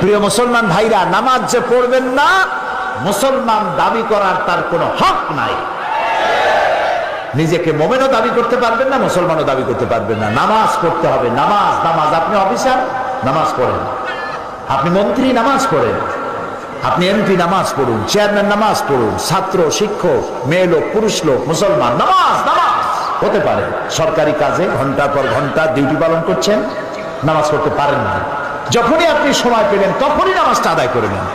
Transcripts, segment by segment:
প্রিয় মুসলমান ভাইরা, নামাজ যে পড়বেন না, মুসলমান দাবি করার তার কোনো হক নাই। নিজেকে মোমেনও দাবি করতে পারবেন না, মুসলমানও দাবি করতে পারবেন না। নামাজ পড়তে হবে, নামাজ নামাজ। আপনি অফিসার, নামাজ পড়েন। আপনি মন্ত্রী, নামাজ পড়েন। আপনি এমপি, নামাজ পড়ুন। চেয়ারম্যান, নামাজ পড়ুন। ছাত্র, শিক্ষক, মেয়ে লোক, পুরুষ লোক, মুসলমান, নামাজ নামাজ। হতে পারে। সরকারি কাজে ঘণ্টার পর ঘণ্টা ডিউটি পালন করছেন, নামাজ পড়তে পারেন না। যখনই আপনি সময় পেলেন, তখনই নামাজটা আদায় করে নেন।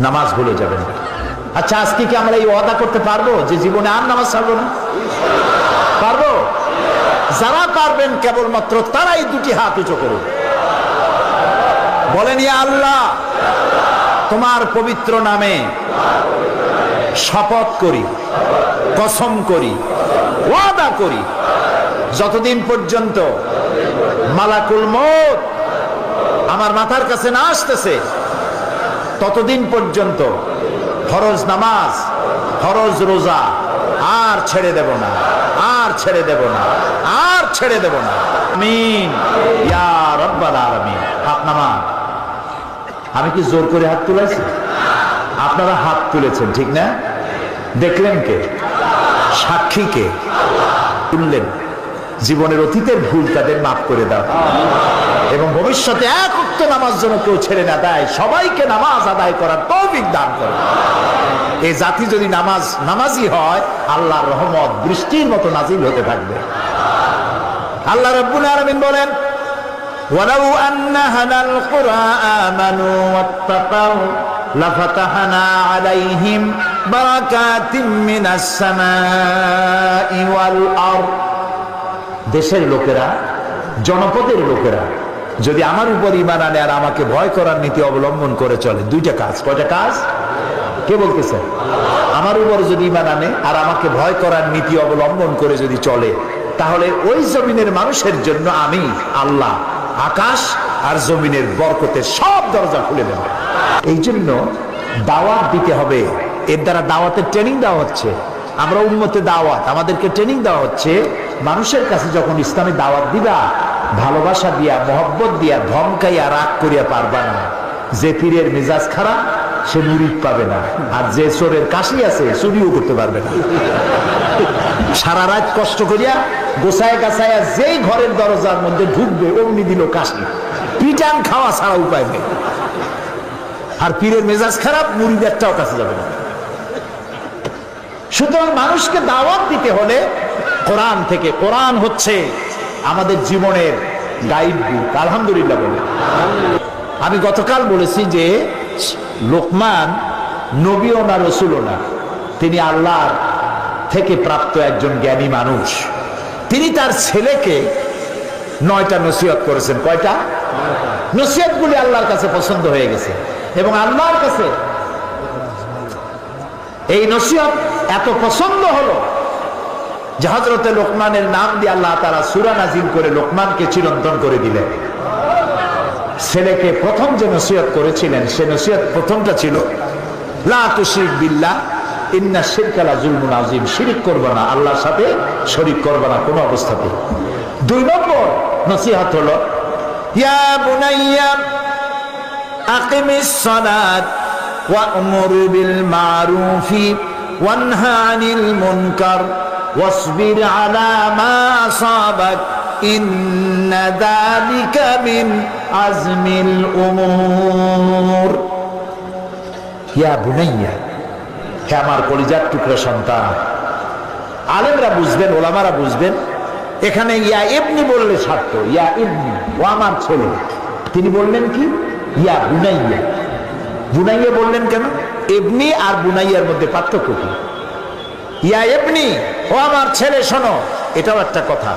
নামাজ ভুলে যাবেন। আচ্ছা আজকে কি আমরা এই ওয়াদা করতে পারব যে জীবনে আর নামাজ ছাড়বো না? পারব? যারা পারবেন, কেবলমাত্র তারাই দুটি হাত উঁচু করুন। বলেন, ইয়া আল্লাহ, তোমার পবিত্র নামে শপথ করি, কসম করি, ওয়াদা করি। যতদিন পর্যন্ত মালাকুল মত আমার মাথার কাছে না আসতেছে। ততদিন পর্যন্ত ফরজ নামাজ, ফরজ রোজা আর ছেড়ে দেব না, আর ছেড়ে দেব না, আর ছেড়ে দেব না। আমিন। হাত নামা আমি কি জোর করে হাত তুলেছি আপনারা হাত তুলেছেন, ঠিক না? দেখলেন কে? সাক্ষী কে? তুললেন। জীবনের অতীতের ভুল তাদের মাফ করে দাও এবং ভবিষ্যতে এক উক্ত নামাজ যেন কেউ ছেড়ে না দেয় সবাইকে নামাজ আদায় করার তৌফিক দান করে এই জাতি যদি নামাজ নামাজি হয় আল্লাহর রহমত বৃষ্টির মতো নাজিল হতে থাকবে আল্লাহ রব্বুল আলামিন বলেন ولو أن أهل القرى آمنوا واتقوا لفتحنا عليهم بركات من السماء والأرض দেশের লোকেরা, জনপদের লোকেরা, যদি আমার উপর ইমান আনে আর আমাকে ভয় করার নীতি অবলম্বন করে চলে, দুইটা কাজ। কয়টা কাজ? কে বলতেছে? আমার উপর যদি ইমান আনে আর আমাকে ভয় করার নীতি অবলম্বন করে যদি চলে, তাহলে ওই জমিনের মানুষের জন্য আমি আল্লাহ, আকাশ আর জমিনের বরকতের সব দরজা খুলে দেব। এই জন্য দাওয়াত দিতে হবে। এর দ্বারা দাওয়াতের ট্রেনিং দেওয়া হচ্ছে। আমরা উন্মতে দাওয়াত, আমাদেরকে ট্রেনিং দেওয়া হচ্ছে। মানুষের কাছে যখন ইসলামী দাওয়াত দিবা, ভালোবাসা দিয়া, মহব্বত দিয়া ধমকাইয়া রাগ করিয়া পারবা না। যে পীরের মেজাজ খারাপ, সে মুরিদ পাবে না। আর যে চোরের কাশি আছে, চুরিও করতে পারবে না। সারা রাত কষ্ট করিয়া গোসায় গাছায়া যেই ঘরের দরজার মধ্যে ঢুকবে, অমনি দিল কাশি। পিটান খাওয়া ছাড়া উপায় নেই। আর পীরের মেজাজ খারাপ মুড়িদ একটাও কাছে যাবে না। সুতরাং মানুষকে দাওয়াত দিতে হলে কোরআন থেকে, কোরআন হচ্ছে আমাদের জীবনের গাইড বুক আলহামদুলিল্লাহ বলে। আমি গতকাল বলেছি যে লোকমান নবীও না, রসুলও না। তিনি আল্লাহর থেকে প্রাপ্ত একজন জ্ঞানী মানুষ। তিনি তার ছেলেকে নয়টা নসিহত করেছেন। কয়টা? নসিহত গুলি আল্লাহর কাছে পছন্দ হয়ে গেছে। এবং আল্লাহর কাছে এই নসিহত এত পছন্দ হলো যে হজরতে লোকমানের নাম দিয়ে আল্লাহ তারা সুরা নাজিল করে লোকমানকে চিরন্তন করে দিলেন। ছেলেকে প্রথম যে নসিহত করেছিলেন, সে নসিহত প্রথমটা ছিল সালাত। ওয়া'মুর বিল মারুফি ওয়ানহা আনিল মুনকার واصبر على ما أصابك إن ذلك من عزم الأمور ইয়া বুনাইয়া হে আমার কলিজার টুকরা সন্তান আলেমরা বুঝবেন ওলামারা বুঝবেন এখানে ইয়া ইবনি বললে ছাড়ত ইয়া ইবনি ও আমার ছেলে তিনি বললেন কি ইয়া বুনাইয়া বুনাইয়া বললেন কেন? এমনি আর বুনাইয়ার মধ্যে পার্থক্য কি? ইয়া এমনি ও আমার ছেলে, শোনো, এটাও একটা কথা।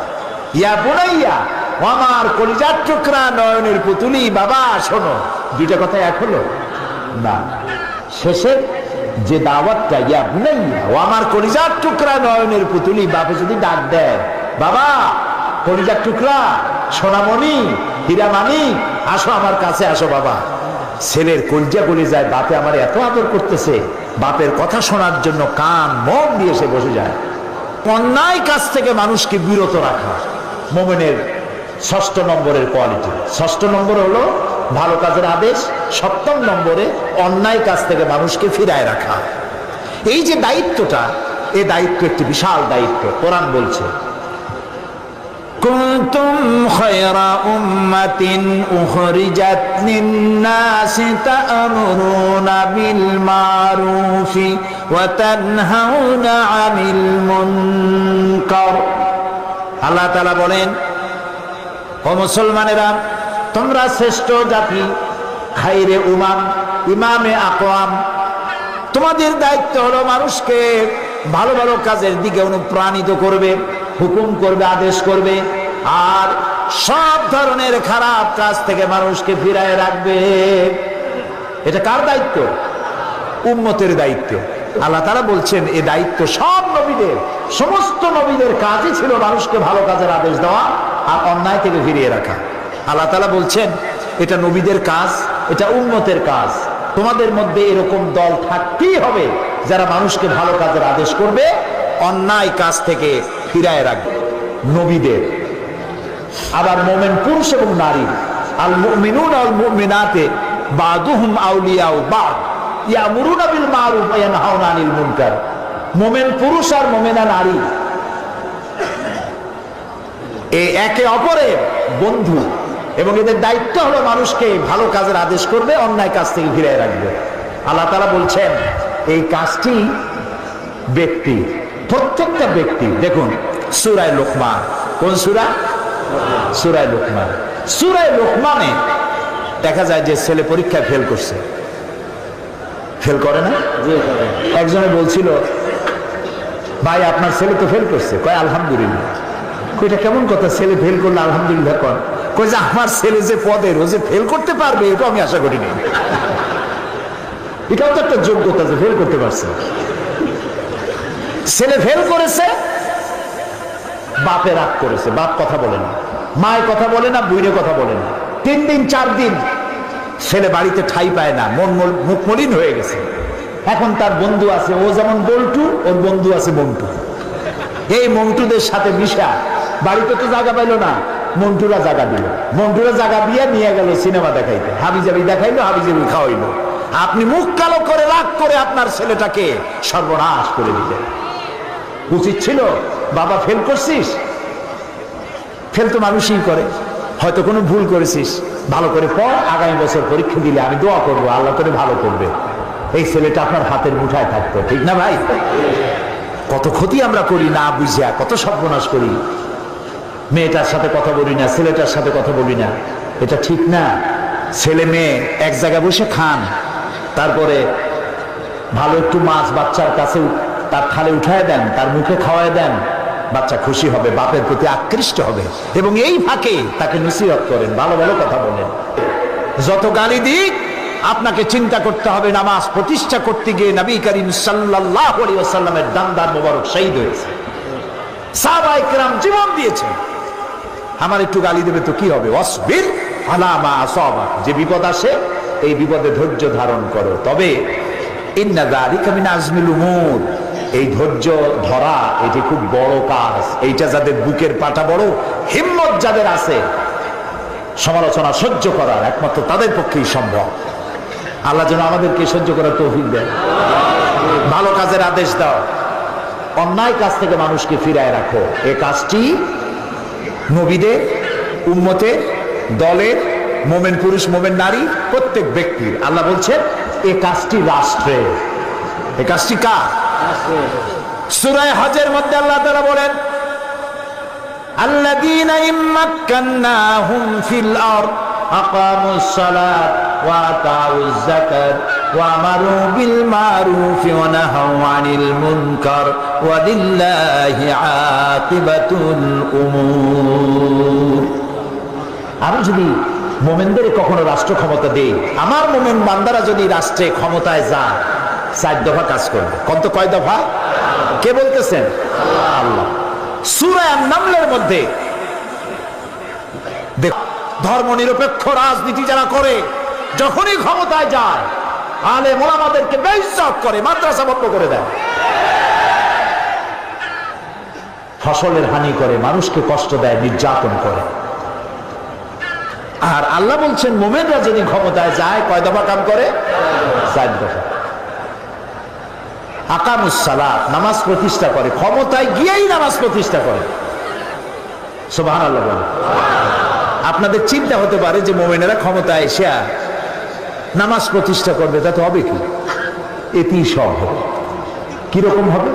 ইয়া বুনাইয়া, ও আমার কলিজার টুকরা, নয়নের পুতুলি, বাবা, শোনো, দুইটা কথা এক হলো? না। শেষের যে দাওয়াতটা, ইয়া বুনাইয়া, ও আমার কলিজার টুকরা, নয়নের পুতুলি বাপে যদি ডাক দেয়, বাবা, কলিজার টুকরা, সোনামণি, হীরামানি, আসো আমার কাছে, আসো বাবা। ছেলের কলজা গলে যায়, বাপে আমার এত আদর করতেছে, বাপের কথা শোনার জন্য কান, মন দিয়ে সে বসে যায়। অন্যায় কাজ থেকে মানুষকে বিরত রাখা, মোমেনের ষষ্ঠ নম্বরের কোয়ালিটি। ষষ্ঠ নম্বর হলো ভালো কাজের আদেশ, সপ্তম নম্বরে অন্যায় কাজ থেকে মানুষকে ফিরায় রাখা। এই যে দায়িত্বটা, এ দায়িত্ব একটি বিশাল দায়িত্ব, কোরআন বলছে كنتم خير أمة أخرجت للناس تأمرون بالمعروف وتنهون عن المنكر আল্লাহ তালা বলেন ও মুসলমানেরা তোমরা শ্রেষ্ঠ জাতি খাইরে উমাম ইমামে আকোয়াম তোমাদের দায়িত্ব হলো মানুষকে ভালো ভালো কাজের দিকে অনুপ্রাণিত করবে হুকুম করবে আদেশ করবে আর সব ধরনের খারাপ কাজ থেকে মানুষকে ফিরায় রাখবে। এটা কার দায়িত্ব? উম্মতের দায়িত্ব। আল্লাহ তারা বলছেন, এ দায়িত্ব সব নবীদের, সমস্ত নবীদের কাজই ছিল মানুষকে ভালো কাজের আদেশ দেওয়া আর অন্যায় থেকে ফিরিয়ে রাখা। আল্লাহ তালা বলছেন, এটা নবীদের কাজ, এটা উন্মতের কাজ। তোমাদের মধ্যে এরকম দল থাকতেই হবে যারা মানুষকে ভালো কাজের আদেশ করবে, অন্যায় কাজ থেকে ফিরায় রাখবে। নবীদের আবার মোমেন পুরুষ এবং নারী। আল মুমিনুন আল মুমিনাতে বাদুহুম আউলিয়াউ বাদ। ইয়ামুরুনা বিল মারুফ ইয়ানহাউনা আনিল মুনকার। মোমেন পুরুষ আর মোমেনা নারী। এই একে অপরের বন্ধু এবং এদের দায়িত্ব হলো মানুষকে ভালো কাজের আদেশ করবে, অন্যায় কাজ থেকে ফিরে রাখবে। আল্লাহ তালা বলছেন, এই কাজটি ব্যক্তি, প্রত্যেকটা ব্যক্তি, দেখুন, সুরায় লোকমান। কোন সুরা? সুরায় লোকমান। সুরায় লোকমানে দেখা যায় যে ছেলে পরীক্ষায় ফেল করছে। ফেল করে না? একজনে বলছিল ভাই আপনার ছেলে তো ফেল করছে। কয় আলহামদুলিল্লাহ। কইটা কেমন কথা? ছেলে ফেল করলে আলহামদুলিল্লাহ কর। কই যে আমার ছেলে যে পদের ও যে ফেল করতে পারবে এটা আমি আশা করিনি। এটাও তো একটা যোগ্যতা যে ফেল করতে পারছে। ছেলে ফেল করেছে বাপে রাগ করেছে, বাপ কথা বলে না মায়ের কথা বলে না বুইরে কথা বলে না। তিন দিন, চার দিন ছেলে বাড়িতে ঠাই পায় না, মন মুখ মলিন হয়ে গেছে। এখন তার বন্ধু আছে, ও যেমন বল্টু, ওর বন্ধু আছে মন্টু। এই মন্টুদের সাথে মিশা, বাড়িতে তো জায়গা পাইলো না, মন্টুরা জায়গা দিল। মন্টুরা জায়গা দিয়ে নিয়ে গেল সিনেমা দেখাইতে। হাবি জাবি দেখাইলো হাবি জাবি খাওয়াইলো। আপনি মুখ কালো করে, রাগ করে আপনার ছেলেটাকে সর্বনাশ করে দিলেন। উচিত ছিল বাবা ফেল করছিস? ফেল তো মানুষই করে। হয়তো কোনো ভুল করেছিস। ভালো করে পর আগামী বছর পরীক্ষা দিলে আমি দোয়া করব, আল্লাহ করে ভালো করবে। এই ছেলেটা আপনার হাতের মুঠায় থাকতো, ঠিক না ভাই? কত ক্ষতি আমরা করি না বুঝিয়া কত সর্বনাশ করি। মেয়েটার সাথে কথা বলি না, ছেলেটার সাথে কথা বলি না। এটা ঠিক না। ছেলে মেয়ে এক জায়গায় বসে খান, তারপরে ভালো একটু মাছ বাচ্চার কাছে তার থালে উঠায় দেন, তার মুখে খাওয়ায় দেন। বাচ্চা খুশি হবে, বাপের প্রতি আকৃষ্ট হবে। এবং এই ফাঁকে তাকে নসিহত করেন ভালো ভালো কথা বলেন। যত গালি দিক, আপনাকে চিন্তা করতে হবে, নামাজ প্রতিষ্ঠা করতে গিয়ে নবী করিম সাল্লাহ সাল্লামের দান্দার মোবারক শহীদ হয়েছে। সাহাবায়ে কেরাম জীবন দিয়েছেন। আমার একটু গালি দেবে তো কি হবে? অসবির আলামা আসবা যে বিপদ আসে, এই বিপদে ধৈর্য ধারণ করো। তবে ইন্না যালিকা মিন আজমিল উমুর। এই ধৈর্য ধরা, এটি খুব বড় কাজ। এইটা যাদের বুকের পাটা বড়, হিম্মত যাদের আছে, সমালোচনা সহ্য করার একমাত্র তাদের পক্ষেই সম্ভব। আল্লাহ যেন আমাদেরকে সহ্য করার তৌফিক দেন। ভালো কাজের আদেশ দাও। অন্যায় কাজ থেকে মানুষকে ফিরায় রাখো। এ কাজটি নবীদের, উম্মতের, দলের, মোমেন পুরুষ, মোমেন নারী, প্রত্যেক ব্যক্তির। আল্লাহ বলছেন, এ কাজটি রাষ্ট্রের। এ কাজটি কার? সুরায় হজের মধ্যে আল্লাহ তারা বলেন الذين إن مكناهم في الأرض أقاموا الصلاة وآتوا الزكاة وأمروا بالمعروف ونهوا عن المنكر ولله عاقبة الأمور আমি যদি মোমেনদের কখনো রাষ্ট্র ক্ষমতা দেই আমার মোমেন বান্দারা যদি রাষ্ট্রে ক্ষমতায় যায় চার দফা কাজ করবে। কত কয় দফা? কে বলতেছেন? আল্লাহ। সুরায় নামলের মধ্যে ধর্ম নিরপেক্ষ রাজনীতি যারা করে, যখনই ক্ষমতায় যায়, আলে মোলামাদেরকে বেইজ্জত করে, মাদ্রাসা বন্ধ করে দেয়। ফসলের হানি করে, মানুষকে কষ্ট দেয়, নির্যাতন করে। আর আল্লাহ বলছেন, মোমেনরা যদি ক্ষমতায় যায়, কয় দফা কাম করে? চার দফা। আকামুসালাত নামাজ প্রতিষ্ঠা করে। ক্ষমতায় গিয়েই নামাজ প্রতিষ্ঠা করে। আল্লাহ আপনাদের চিন্তা হতে পারে যে মোমেনেরা ক্ষমতায় এসে নামাজ প্রতিষ্ঠা করবে, তা তো হবে কি? এতেই সব হবে। কীরকম হবে?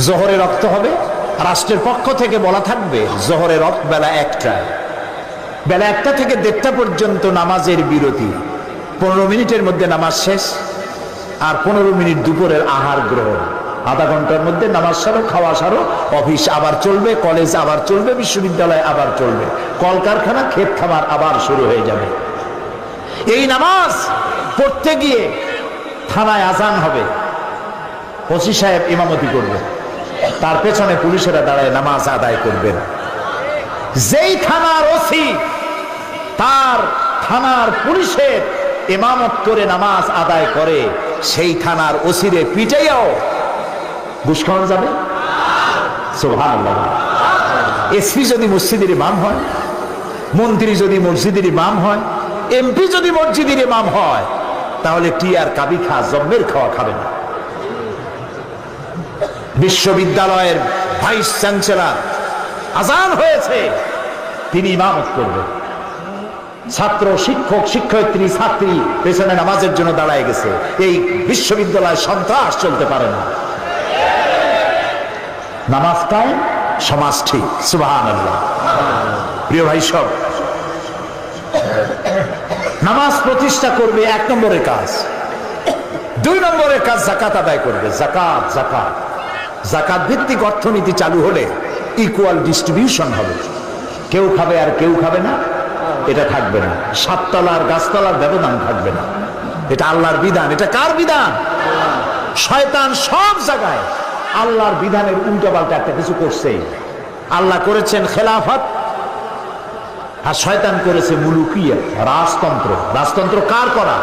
জোহরে রক্ত হবে, রাষ্ট্রের পক্ষ থেকে বলা থাকবে জোহরে রক্ত বেলা একটা বেলা একটা থেকে দেড়টা পর্যন্ত নামাজের বিরতি। পনেরো মিনিটের মধ্যে নামাজ শেষ। আর পনেরো মিনিট দুপুরের আহার গ্রহণ। আধা ঘণ্টার মধ্যে নামাজ সারো, খাওয়া সারো, অফিস আবার চলবে, কলেজ আবার চলবে, বিশ্ববিদ্যালয় আবার চলবে। কলকারখানা, ক্ষেত খামার আবার শুরু হয়ে যাবে। এই নামাজ পড়তে গিয়ে থানায় আজান হবে। ওসি সাহেব ইমামতি করবে। তার পেছনে পুলিশেরা দাঁড়ায় নামাজ আদায় করবেন। যেই থানার ওসি তার থানার পুলিশের ইমামত করে নামাজ আদায় করে সেই থানার ওসিরে পিটাইয়াও ঘুষ খাওয়ানো যাবে? সুবহানাল্লাহ। এসপি যদি মসজিদের ইমাম হয়, মন্ত্রী যদি মসজিদের ইমাম হয়, এমপি যদি মসজিদের ইমাম হয়, তাহলে টি আর কাবি খা জম্মের খাওয়া খাবে না। বিশ্ববিদ্যালয়ের ভাইস চ্যান্সেলর আজান হয়েছে, তিনি ইমামত করবেন। ছাত্র, শিক্ষক, শিক্ষয়িত্রী, ছাত্রী পেছনে নামাজের জন্য দাঁড়ায় গেছে। এই বিশ্ববিদ্যালয় সন্ত্রাস চলতে পারে না। নামাজ কায়েম সমাজ ঠিক। সুবাহান প্রিয় ভাই, সব। নামাজ প্রতিষ্ঠা করবে এক নম্বরের কাজ। দুই নম্বরের কাজ জাকাত আদায় করবে। জাকাত জাকাত জাকাত ভিত্তিক অর্থনীতি চালু হলে ইকুয়াল ডিস্ট্রিবিউশন হবে। কেউ খাবে আর কেউ খাবে না। এটা থাকবে না। সাততলার গাছতলার ব্যবধান থাকবে না। এটা আল্লাহর বিধান। এটা কার বিধান? শয়তান সব জায়গায় আল্লাহর বিধানের উল্টো পাল্টা একটা কিছু করছেই আল্লাহ করেছেন খেলাফত আর শয়তান করেছে মুলুকিয়া, রাজতন্ত্র। রাজতন্ত্র কার করা?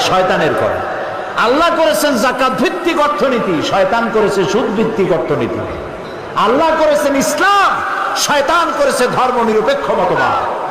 শয়তানের করা। আল্লাহ করেছেন জাকাত ভিত্তিক অর্থনীতি, শয়তান করেছে সুদ ভিত্তিক অর্থনীতি। আল্লাহ করেছেন ইসলাম, শয়তান করেছে ধর্ম নিরপেক্ষ মতবাদ।